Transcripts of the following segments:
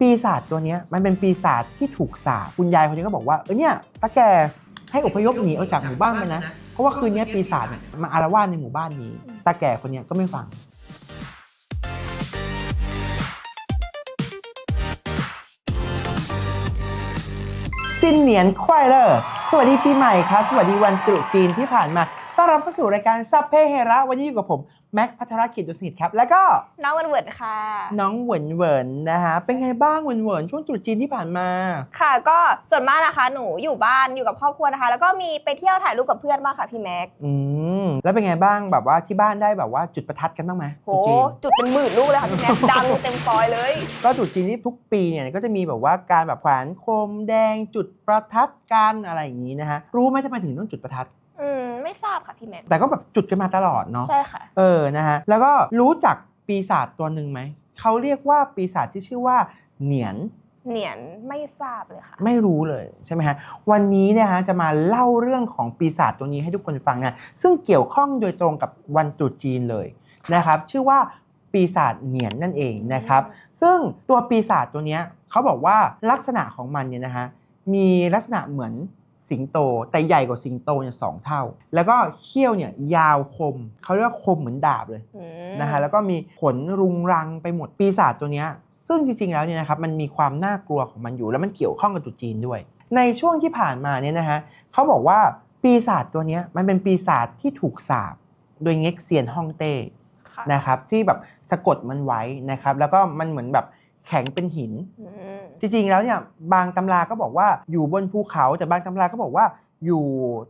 ปีศาจตัวเนี้ยมันเป็นปีศาจที่ถูกสาปคุณยายคนนี้ก็บอกว่าเออเนี่ยตาแกให้อพยพหนีออกจากหมู่บ้านไปนะ เพราะว่าคืนนี้ปีศาจเนี่ยมาอารวาสในหมู่บ้านนี้ตาแก่คนเนี้ยก็ไม่ฟังสิ้นเหนียนควายเลอร์สวัสดีปีใหม่ครับ สวัสดีวันตรุษจีนที่ผ่านมา ต้อนรับเข้าสู่รายการซับเพเฮระ วันนี้อยู่กับผม แม็กพัทรกิจดุสนิทครับ แล้วก็น้องวันเวิร์ดค่ะ น้องเหวินเหวินนะฮะเป็นไงบ้างเหวินเหวินช่วงตรุษจีนที่ผ่านมา ค่ะ ก็ส่วนมากนะคะ หนูอยู่บ้านอยู่กับครอบครัวนะคะ แล้วก็มีไปเที่ยวถ่ายรูปกับเพื่อนบ้างค่ะพี่แม็กอืมแล้วเป็นไงบ้างแบบว่าที่บ้านได้แบบว่าจุดประทัดกันบ้างไหมโหตรุษจีน จุดเป็นหมื่นลูกเลยค่ะพี่แม็กดังเต็มซอยเลย ก็ตรุษจีนที่ทุกปีเนี่ยก็จะมีแบบว่าการแบบแขวนโคมแดงจุดประทัดกันอะไรอย่างนี้นะฮะรู้ไหมทำไมถึงต้องจุดประทัดอืมไม่ ทราบค่ะพี่แม็กแต่ก็แบบจุดกันมาตลอดเนาะใช่ค่ะ เออนะฮะแล้วก็รู้จักปีศาจตัวหนึ่งไหมเขาเรียกว่าปีศาจที่ชื่อว่าเหนียนเหนียนไม่ทราบเลยค่ะ ไม่รู้เลยใช่ไหมฮะวันนี้เนี่ยฮะจะมาเล่าเรื่องของปีศาจตัวนี้ให้ทุกคนฟังนะซึ่งเกี่ยวข้องโดยตรงกับวันตรุษจีนเลยนะครับชื่อว่าปีศาจเหนียนนั่นเองนะครับ ซึ่งตัวปีศาจตัวเนี้ยเขาบอกว่าลักษณะของมันเนี่ยนะฮะมีลักษณะเหมือน สิงโต แต่ใหญ่กว่าสิงโตเนี่ยสองเท่า แล้วก็เขี้ยวเนี่ยยาวคมเขาเรียกว่าคมเหมือนดาบเลยอืมนะฮะแล้วก็มีขนรุงรังไปหมดปีศาจตัวเนี้ยซึ่งจริงๆแล้วเนี่ยนะครับมันมีความน่ากลัวของมันอยู่ แล้วมันเกี่ยวข้องกับตรุษจีนด้วย ในช่วงที่ผ่านมาเนี่ยนะฮะเขาบอกว่าปีศาจตัวเนี้ยมันเป็นปีศาจที่ถูกสาปโดยเง็กเซียนฮ่องเต้ค่ะนะครับที่แบบสะกดมันไว้นะครับ แล้วก็มันเหมือนแบบแข็งเป็นหินอืม จริงๆแล้วเนี่ยบางตำราก็บอกว่าอยู่บนภูเขา แต่บางตำราก็บอกว่าอยู่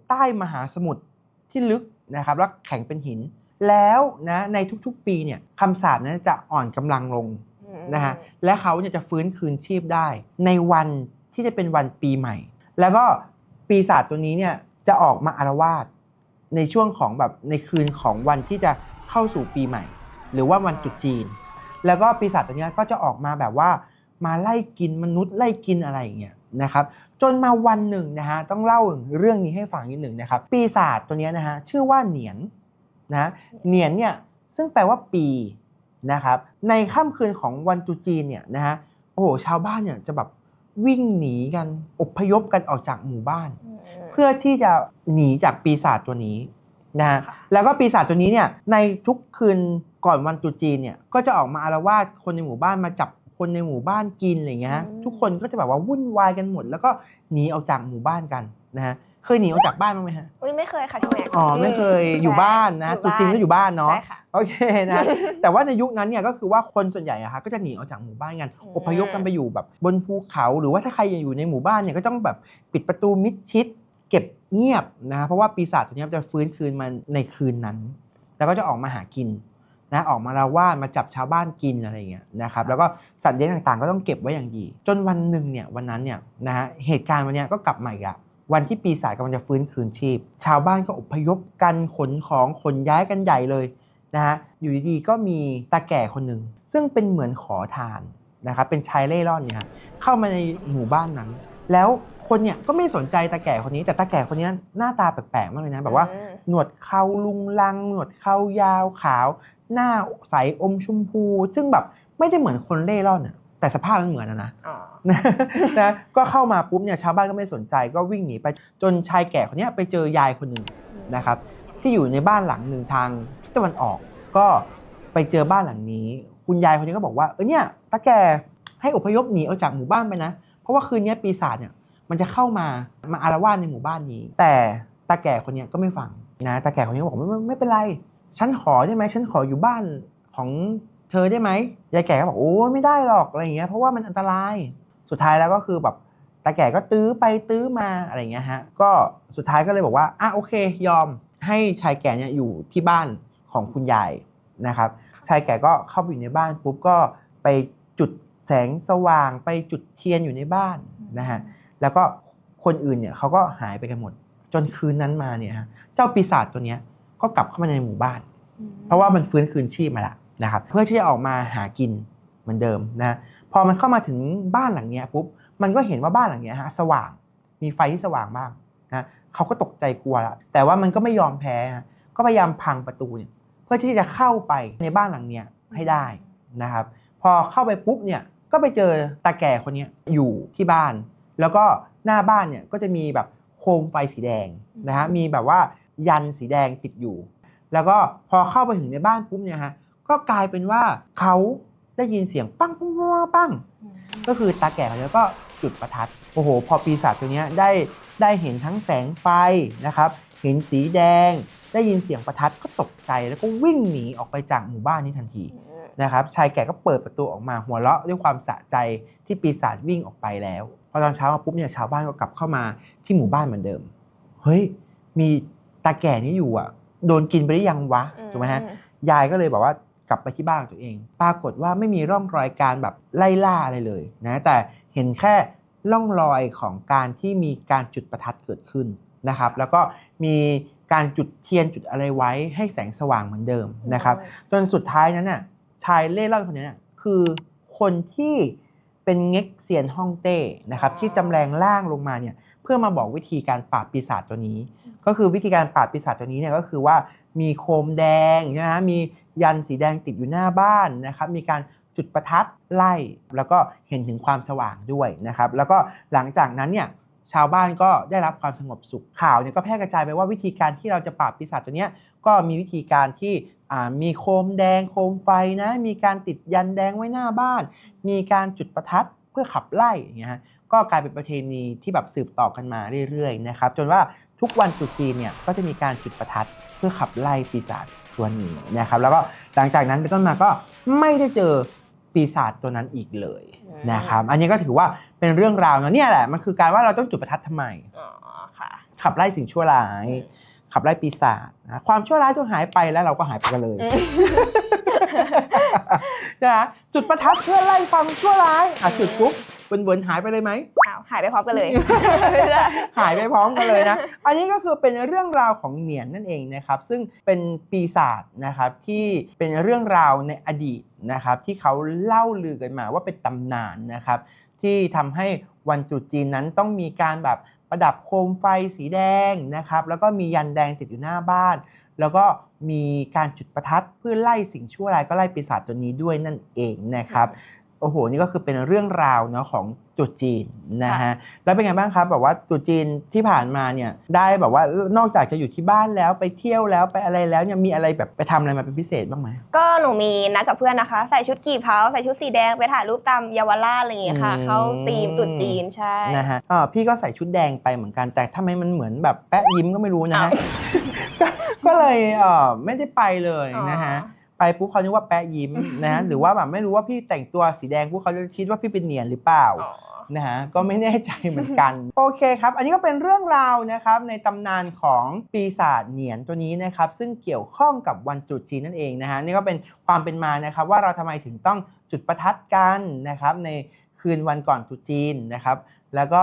ใต้มหาสมุทรที่ลึกนะครับแล้วแข็งเป็นหิน แล้วนะในทุกๆปีเนี่ยคำสาปนั้นจะอ่อนกำลังลงอืมนะฮะและเขาเนี่ยจะฟื้นคืนชีพได้ ในวันที่จะเป็นวันปีใหม่ แล้วก็ปีศาจตัวนี้เนี่ยจะออกมาอารวาสในช่วงของแบบในคืนของวันที่จะเข้าสู่ปีใหม่ หรือว่าวันตรุษจีน แล้วก็ปีศาจตัวเนี้ยก็จะออกมาแบบว่า มาไล่กินมนุษย์ไล่กินอะไรอย่างเงี้ยนะครับจนมาวันหนึ่งนะฮะต้องเล่าเรื่องนี้ให้ฟังนิดหนึ่งนะครับ ปีศาจตัวเนี้ยนะฮะชื่อว่าเหนียนนะเหนียนเนี่ยซึ่งแปลว่าปีนะครับในค่ำคืนของวันตรุษจีนเนี่ยนะฮะโอ้โหชาวบ้านเนี่ยจะแบบวิ่งหนีกันอพยพกันออกจากหมู่บ้านอืมเพื่อที่จะหนีจากปีศาจตัวนี้นะฮะค่ะแล้วก็ปีศาจตัวนี้เนี่ยในทุกคืนก่อนวันตรุษจีนเนี่ยก็จะออกมาอารวาสคนในหมู่บ้านมาจับ คนในหมู่บ้านกินอะไรอย่างเงี้ยฮะทุกคนก็จะแบบว่าวุ่นวายกันหมด แล้วก็หนีออกจากหมู่บ้านกันนะฮะเคยหนีออกจากบ้านบ้างไหมฮะอุ้ยไม่เคยค่ะพี่แม็กอ๋อไม่เคยอยู่บ้านนะตรุษจีนก็อยู่บ้านเนาะใช่ค่ะโอเคนะแต่ว่าในยุคนั้นเนี่ยก็คือว่าคนส่วนใหญ่อะค่ะก็จะหนีออกจากหมู่บ้านกันอืมอพยพกันไปอยู่แบบบนภูเขา หรือว่าถ้าใครยังอยู่ในหมู่บ้านเนี่ยก็ต้องแบบปิดประตูมิดชิด เก็บเงียบนะเพราะว่าปีศาจตัวเนี้ยจะฟื้นคืนมาในคืนนั้น แล้วก็จะออกมาหากิน นะออกมาละวาดมาจับชาวบ้านกินอะไรอย่างเงี้ยนะครับแล้วก็สัตว์เลี้ยงต่างๆ ก็ต้องเก็บไว้อย่างดี จนวันหนึ่งเนี่ยวันนั้นเนี่ยนะฮะเหตุการณ์วันเนี้ยก็กลับมาอีกละวันที่ปีศาจกำลังจะฟื้นคืนชีพ ชาวบ้านก็อพยพกันขนของขนย้ายกันใหญ่เลยนะฮะอยู่ดีๆก็มีตาแก่คนหนึ่งซึ่งเป็นเหมือนขอทานนะครับเป็นชายเล่ร่อนเนี่ยฮะเข้ามาในหมู่บ้านนั้น แล้ว คนเนี่ยก็ไม่สนใจตาแก่คนนี้ แต่ตาแก่คนนี้หน้าตาแปลกๆมากเลยนะแบบว่าอืมหนวดเขาลุงลัง หนวดเขายาวขาว หน้าใสอมชมพู ซึ่งแบบไม่ได้เหมือนคนเล่ร่อนอะแต่สภาพมันเหมือนอะนะอ๋อนะนะก็เข้ามาปุ๊บเนี่ยชาวบ้านก็ไม่สนใจก็วิ่งหนีไปจนชายแก่คนเนี้ยไปเจอยายคนหนึ่งนะครับ ที่อยู่ในบ้านหลังหนึ่งทางทิศตะวันออกก็ไปเจอบ้านหลังนี้ คุณยายคนนี้ก็บอกว่าเออเนี่ยตาแกให้อพยพหนีออกจากหมู่บ้านไปนะ เพราะว่าคืนนี้ปีศาจเนี่ย มันจะเข้ามามาอารวาสในหมู่บ้านนี้ แต่ตาแก่คนนี้ก็ไม่ฟังนะตาแก่คนนี้บอกไม่ไม่ไม่เป็นไรฉันขอได้ไหมฉันขออยู่บ้านของเธอได้ไหมยายแก่ก็บอกโอ้ไม่ได้หรอกอะไรอย่างเงี้ยเพราะว่ามันอันตรายสุดท้ายแล้วก็คือแบบตาแก่ก็ตื้อไปตื้อมาอะไรอย่างเงี้ยฮะก็สุดท้ายก็เลยบอกว่าอะโอเค ยอมให้ชายแก่เนี่ยอยู่ที่บ้านของคุณยายนะครับชายแก่ก็เข้าไปอยู่ในบ้านปุ๊บก็ไปจุดแสงสว่างไปจุดเทียนอยู่ในบ้านนะฮะ แล้วก็คนอื่นเนี่ยเขาก็หายไปกันหมด จนคืนนั้นมาเนี่ยฮะเจ้าปีศาจตัวเนี้ยก็กลับเข้ามาในหมู่บ้าน เพราะว่ามันฟื้นคืนชีพมาแล้วนะครับ เพื่อที่จะออกมาหากินเหมือนเดิมนะพอมันเข้ามาถึงบ้านหลังเนี้ยปุ๊บมันก็เห็นว่าบ้านหลังเนี้ยฮะสว่างมีไฟที่สว่างบ้างนะเขาก็ตกใจกลัวแล้วแต่ว่ามันก็ไม่ยอมแพ้ฮะก็พยายามพังประตูเนี่ยเพื่อที่จะเข้าไปในบ้านหลังเนี้ยให้ได้นะครับ พอเข้าไปปุ๊บเนี่ยก็ไปเจอตาแก่คนเนี้ยอยู่ที่บ้าน แล้วก็หน้าบ้านเนี่ยก็จะมีแบบโคมไฟสีแดงนะฮะมีแบบว่ายันสีแดงติดอยู่ แล้วก็พอเข้าไปถึงในบ้านปุ๊บเนี่ยฮะก็กลายเป็นว่าเขาได้ยินเสียงปั้งปั้งปั้งปั้งก็คือตาแก่คนนี้ก็จุดประทัดโอ้โห พอปีศาจตัวเนี้ยได้ได้เห็นทั้งแสงไฟนะครับเห็นสีแดง ได้ยินเสียงประทัดก็ตกใจแล้วก็วิ่งหนีออกไปจากหมู่บ้านนี้ทันที นะครับชายแก่ก็เปิดประตูออกมาหัวเราะด้วยความสะใจที่ปีศาจวิ่งออกไปแล้วพอตอนเช้ามาปุ๊บเนี่ยชาวบ้านก็กลับเข้ามาที่หมู่บ้านเหมือนเดิม เฮ้ย มีตาแก่นี้อยู่อะ โดนกินไปหรือยังวะถูกไหมฮะยายก็เลยบอกว่ากลับไปที่บ้านของตัวเอง ปรากฏว่าไม่มีร่องรอยการแบบไล่ล่าอะไรเลยนะแต่เห็นแค่ร่องรอยของการที่มีการจุดประทัดเกิดขึ้นนะครับ แล้วก็มีการจุดเทียนจุดอะไรไว้ให้แสงสว่างเหมือนเดิมนะครับ จนสุดท้ายนั้นน่ะ ชายเล่ร่อนคนนี้น่ะคือคนที่เป็นเง็กเซียนฮ่องเต้นะครับอ๋อที่จำแรงร่างลงมาเนี่ยเพื่อมาบอกวิธีการปราบปีศาจตัวนี้ ก็คือวิธีการปราบปีศาจตัวนี้เนี่ยก็คือว่ามีโคมแดงนะฮะมียันสีแดงติดอยู่หน้าบ้านนะครับมีการจุดประทัดไล่แล้วก็เห็นถึงความสว่างด้วยนะครับแล้วก็หลังจากนั้นเนี่ย ชาวบ้านก็ได้รับความสงบสุขข่าวเนี่ยก็แพร่กระจายไปว่าวิธีการที่เราจะปราบปีศาจตัวเนี้ยก็มีวิธีการที่มีโคมแดงโคมไฟนะมีการติดยันแดงไว้หน้าบ้าน มีการจุดประทัดเพื่อขับไล่อย่างเงี้ยฮะก็กลายเป็นประเพณีที่แบบสืบต่อกันมาเรื่อยๆนะครับจนว่าทุกวันตรุษจีนเนี่ยก็จะมีการจุดประทัดเพื่อขับไล่ปีศาจตัวนี้นะครับแล้วก็หลังจากนั้นเป็นต้นมาก็ไม่ได้เจอปีศาจตัวนั้นอีกเลย นะครับอันนี้ก็ถือว่าเป็นเรื่องราวเนาะเนี่ยแหละมันคือการว่าเราต้องจุดประทัดทำไมอ๋อค่ะขับไล่สิ่งชั่วร้าย ขับไล่ปีศาจนะความชั่วร้ายจงหายไปแล้วเราก็หายไปกันเลยนะจุดประทัดเพื่อไล่ความชั่วร้ายอะจุดปุ๊บ เวินๆหายไปเลยไหมอ้าวหายไปพร้อมกันเลย หายไปพร้อมกันเลยนะ อันนี้ก็คือเป็นเรื่องราวของเหนียนนั่นเองนะครับ ซึ่งเป็นปีศาจนะครับที่เป็นเรื่องราวในอดีตนะครับ ที่เขาเล่าลือกันมาว่าเป็นตำนานนะครับ ที่ทำให้วันตรุษจีนนั้นต้องมีการแบบประดับโคมไฟสีแดงนะครับ แล้วก็มียันแดงติดอยู่หน้าบ้าน แล้วก็มีการจุดประทัดเพื่อไล่สิ่งชั่วร้ายก็ไล่ปีศาจตัวนี้ด้วยนั่นเองนะครับ โอ้โห นี่ก็คือเป็นเรื่องราวเนาะของตรุษจีนนะฮะ แล้วเป็นไงบ้างครับแบบว่าตรุษจีนที่ผ่านมาเนี่ยได้แบบว่านอกจากจะอยู่ที่บ้านแล้วไปเที่ยวแล้วไปอะไรแล้วเนี่ยมีอะไรแบบไปทำอะไรมาเป็นพิเศษบ้างไหมก็หนูมีนัดกับเพื่อนนะคะ ใส่ชุดกี่เผาใส่ชุดสีแดงไปถ่ายรูปตามเยาวราชอะไรอย่างเงี้ยค่ะอืมเขาธีมตรุษจีนใช่นะฮะอ่าพี่ก็ใส่ชุดแดงไปเหมือนกันแต่ทำไมมันเหมือนแบบแปะยิ้มก็ไม่รู้นะฮะก็ก็เลยเออไม่ได้ไปเลยนะฮะ ไปปุ๊บเขานึกว่าแปะยิ้มนะฮะหรือว่าแบบไม่รู้ว่าพี่แต่งตัวสีแดงปุ๊บเขาจะคิดว่าพี่เป็นเนียนหรือเปล่าอ๋อนะฮะก็ไม่แน่ใจเหมือนกัน โอเคครับ อันนี้ก็เป็นเรื่องราวนะครับในตำนานของปีศาจเหนียนตัวนี้นะครับซึ่งเกี่ยวข้องกับวันตรุษจีนนั่นเองนะฮะนี่ก็เป็นความเป็นมานะครับว่าเราทำไมถึงต้องจุดประทัดกันนะครับในคืนวันก่อนตรุษจีนนะครับแล้วก็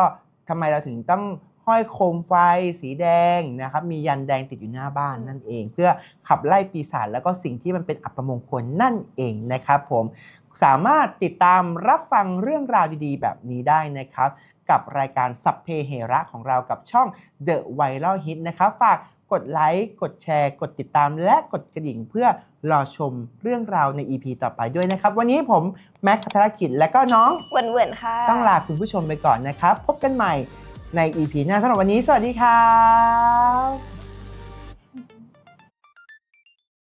ทำไมเราถึงต้อง ห้อยโคมไฟสีแดงนะครับมียันแดงติดอยู่หน้าบ้านนั่นเอง เพื่อขับไล่ปีศาจแล้วก็สิ่งที่มันเป็นอัปมงคลนั่นเองนะครับผมสามารถติดตามรับฟังเรื่องราวดีๆ แบบนี้ได้นะครับ กับรายการสัพเพเหระของเรากับช่อง The Viral Hit นะครับ ฝากกดไลค์ กดแชร์ กดติดตามและกดกระดิ่งเพื่อรอชมเรื่องราวใน EP ต่อไปด้วยนะครับ วันนี้ผมแม็กพัทรกิจและก็น้องเหวินๆค่ะ ต้องลาคุณผู้ชมไปก่อนนะครับ พบกันใหม่ ใน EP หน้าสำหรับวันนี้ สวัสดีครับ